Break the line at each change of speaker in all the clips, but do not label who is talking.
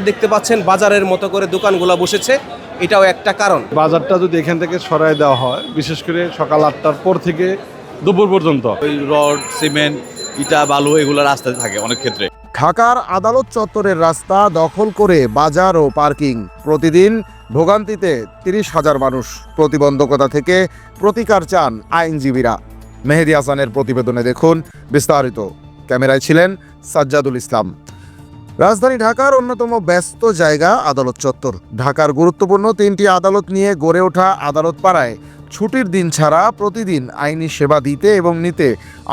দেখতে পাচ্ছেন বাজারের মতো করে দোকানগুলো বসেছে। এটাও একটা কারণ।
বাজারটা যদি এখান থেকে সরায় দেওয়া হয় বিশেষ করে সকাল আটটার পর থেকে দুপুর পর্যন্ত।
ওই রড সিমেন্ট ইটা বালু এগুলো রাস্তায় থাকে অনেক ক্ষেত্রে।
ঢাকার আদালত চত্বরের রাস্তা দখল করে বাজার ও পার্কিং। প্রতিদিন ভোগান্তিতে তিরিশ হাজার মানুষ প্রতিবন্ধকতা থেকে প্রতিকার চান আইনজীবীরা। মেহেদি হাসানের প্রতিবেদনে দেখুন বিস্তারিত। ক্যামেরায় ছিলেন সাজ্জাদুল ইসলাম। রাজধানী ঢাকার অন্যতম ব্যস্ত জায়গা আদালত চত্বর। ঢাকার গুরুত্বপূর্ণ তিনটি আদালত নিয়ে গড়ে ওঠা আদালত পাড়ায় ছুটির দিন ছাড়া প্রতিদিন আইনি সেবা দিতে এবং নিতে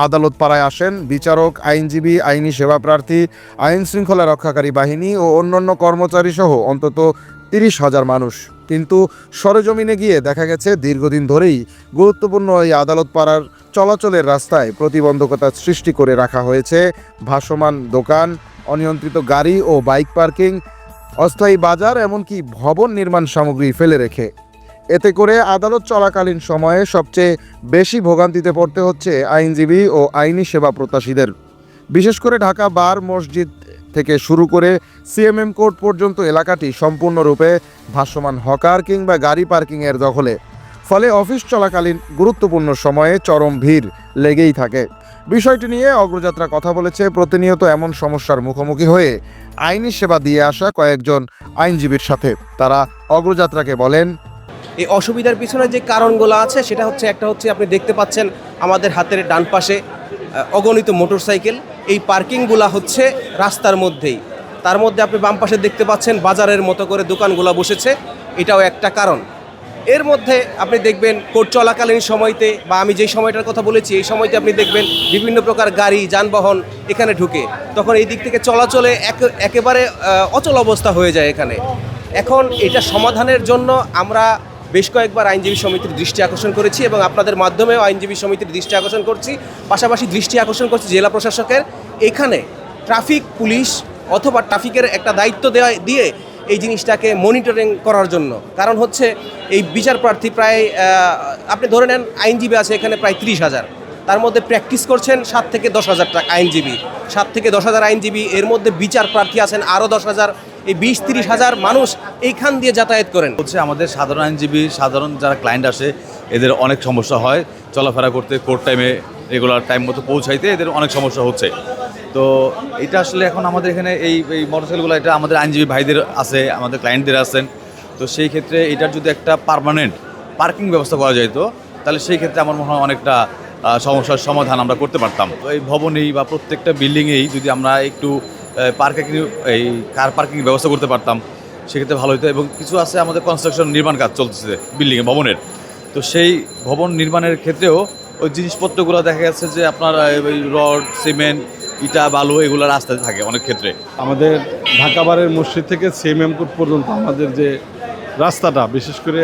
আদালত পাড়ায় আসেন বিচারক, আইনজীবী, আইনি সেবা প্রার্থী, আইন শৃঙ্খলা রক্ষাকারী বাহিনী ও অন্যান্য কর্মচারী সহ অন্তত তিরিশ হাজার মানুষ। কিন্তু সরেজমিনে গিয়ে দেখা গেছে, দীর্ঘদিন ধরেই গুরুত্বপূর্ণ এই আদালত পাড়ার চলাচলের রাস্তায় প্রতিবন্ধকতা সৃষ্টি করে রাখা হয়েছে। ভাসমান দোকান অনিয়ন্ত্রিত গাড়ি ও বাইক পার্কিং, অস্থায়ী বাজার এমনকি ভবন নির্মাণ সামগ্রী ফেলে রেখে। এতে করে আদালত চলাকালীন সময়ে সবচেয়ে বেশি ভোগান্তিতে পড়তে হচ্ছে আইনজীবী ও আইনি সেবা প্রত্যাশীদের। বিশেষ করে ঢাকা বার মসজিদ থেকে শুরু করে সিএমএম কোর্ট পর্যন্ত এলাকাটি সম্পূর্ণরূপে ভাসমান হকার কিংবা গাড়ি পার্কিংয়ের দখলে। ফলে অফিস চলাকালীন গুরুত্বপূর্ণ সময়ে চরম ভিড় লেগেই থাকে। বিষয়টি নিয়ে অগ্রযাত্রা কথা বলেছে প্রতিনিয়ত এমন সমস্যার মুখোমুখি হয়ে আইনি সেবা দিয়ে আসা কয়েকজন আইনজীবীর সাথে। তারা অগ্রযাত্রাকে বলেন,
এই অসুবিধার পিছনে যে কারণগুলো আছে, সেটা হচ্ছে একটা হচ্ছে আপনি দেখতে পাচ্ছেন আমাদের হাতের ডান পাশে অগণিত মোটরসাইকেল। এই পার্কিংগুলা হচ্ছে রাস্তার মধ্যেই। তার মধ্যে আপনি বাম পাশে দেখতে পাচ্ছেন বাজারের মতো করে দোকানগুলো বসেছে। এটাও একটা কারণ। এর মধ্যে আপনি দেখবেন কোর্ট চলাকালীন সময়তে বা আমি যেই সময়টার কথা বলেছি, এই সময়তে আপনি দেখবেন বিভিন্ন প্রকার গাড়ি, যানবাহন এখানে ঢুকে। তখন এই দিক থেকে চলাচলে এক- একেবারে অচল অবস্থা হয়ে যায় এখানে। এখন এটা সমাধানের জন্য আমরা বেশ কয়েকবার আইনজীবী সমিতির দৃষ্টি আকর্ষণ করেছি এবং আপনাদের মাধ্যমেও আইনজীবী সমিতির দৃষ্টি আকর্ষণ করছি। পাশাপাশি দৃষ্টি আকর্ষণ করছি জেলা প্রশাসকের। এখানে ট্রাফিক, পুলিশ অথবা ট্রাফিকের একটা দায়িত্ব দেওয়া দিয়ে এই জিনিসটাকে মনিটরিং করার জন্য। কারণ হচ্ছে এই বিচার প্রার্থী প্রায় আপনি ধরে নেন আইনজীবী আছে এখানে প্রায় ত্রিশ হাজার। তার মধ্যে প্র্যাকটিস করছেন সাত থেকে দশ হাজার টাকা আইনজীবী। সাত থেকে দশ হাজার আইনজীবী, এর মধ্যে বিচার প্রার্থী আছেন আরও দশ হাজার। এই বিশ তিরিশ হাজার মানুষ এইখান দিয়ে যাতায়াত করেন।
হচ্ছে আমাদের সাধারণ আইনজীবী, সাধারণ যারা ক্লায়েন্ট আসে, এদের অনেক সমস্যা হয় চলাফেরা করতে কোর্ট টাইমে রেগুলার টাইম মতো পৌঁছাইতে এদের অনেক সমস্যা হচ্ছে। তো এটা আসলে এখন আমাদের এখানে এই এই মোটরসাইকেলগুলো এটা আমাদের আইনজীবী ভাইদের আছে, আমাদের ক্লায়েন্টদের আছেন। তো সেই ক্ষেত্রে এটার যদি একটা পার্মানেন্ট পার্কিং ব্যবস্থা করা যেত তাহলে সেই ক্ষেত্রে আমার মনে হয় অনেকটা সমস্যার সমাধান আমরা করতে পারতাম। তো এই ভবনেই বা প্রত্যেকটা বিল্ডিংয়েই যদি আমরা একটু পার্কিং এই কার পার্কিং ব্যবস্থা করতে পারতাম, সেক্ষেত্রে ভালো হতো এবং কিছু আছে আমাদের কনস্ট্রাকশন নির্মাণ কাজ চলতেছে বিল্ডিংয়ে ভবনের। তো সেই ভবন নির্মাণের ক্ষেত্রেও ওই জিনিসপত্রগুলো দেখা যাচ্ছে যে আপনার ওই রড, সিমেন্ট, ইটা, বালু, এগুলো রাস্তাতে থাকে অনেক ক্ষেত্রে।
আমাদের ঢাকাবারের মসজিদ থেকে সিএমএম কোর্ট পর্যন্ত আমাদের যে রাস্তাটা, বিশেষ করে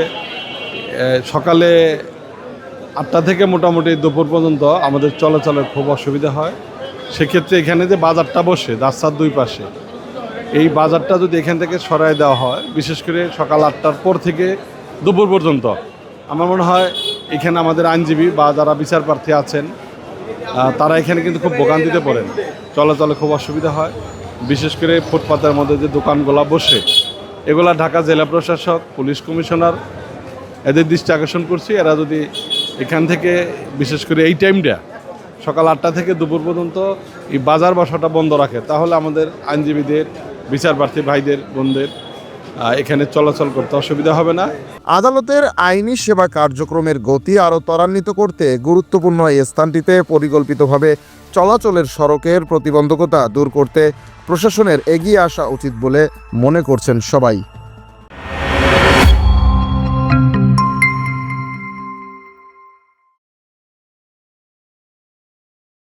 সকালে আটটা থেকে মোটামুটি দুপুর পর্যন্ত আমাদের চলাচলের খুব অসুবিধা হয়। সেক্ষেত্রে এখানে যে বাজারটা বসে, রাস্তার দুই পাশে, এই বাজারটা যদি এখান থেকে সরায় দেওয়া হয়, বিশেষ করে সকাল আটটার পর থেকে দুপুর পর্যন্ত, আমার মনে হয় এখানে আমাদের আইনজীবী বা যারা বিচার প্রার্থী আছেন তারা এখানে কিন্তু খুব ভোগান্তিতে পড়েন। চলাচলে খুব অসুবিধা হয়। বিশেষ করে ফুটপাতের মধ্যে যে দোকানগুলো বসে, এগুলা ঢাকা জেলা প্রশাসক, পুলিশ কমিশনার এদের দৃষ্টি আকর্ষণ করছি। এরা যদি এখান থেকে, বিশেষ করে এই টাইমটা, সকাল আটটা থেকে দুপুর পর্যন্ত এই বাজার বসাটা বন্ধ রাখে, তাহলে আমাদের আইনজীবীদের, বিচার প্রার্থী ভাইদের, বোনদের এখানে চলাচল করতে অসুবিধা হবে না।
আদালতের আইনি সেবা কার্যক্রমের গতি আরও ত্বরান্বিত করতে গুরুত্বপূর্ণ এই স্থানটিতে পরিকল্পিতভাবে চলাচলের সড়কের প্রতিবন্ধকতা দূর করতে প্রশাসনের এগিয়ে আসা উচিত বলে মনে করছেন সবাই।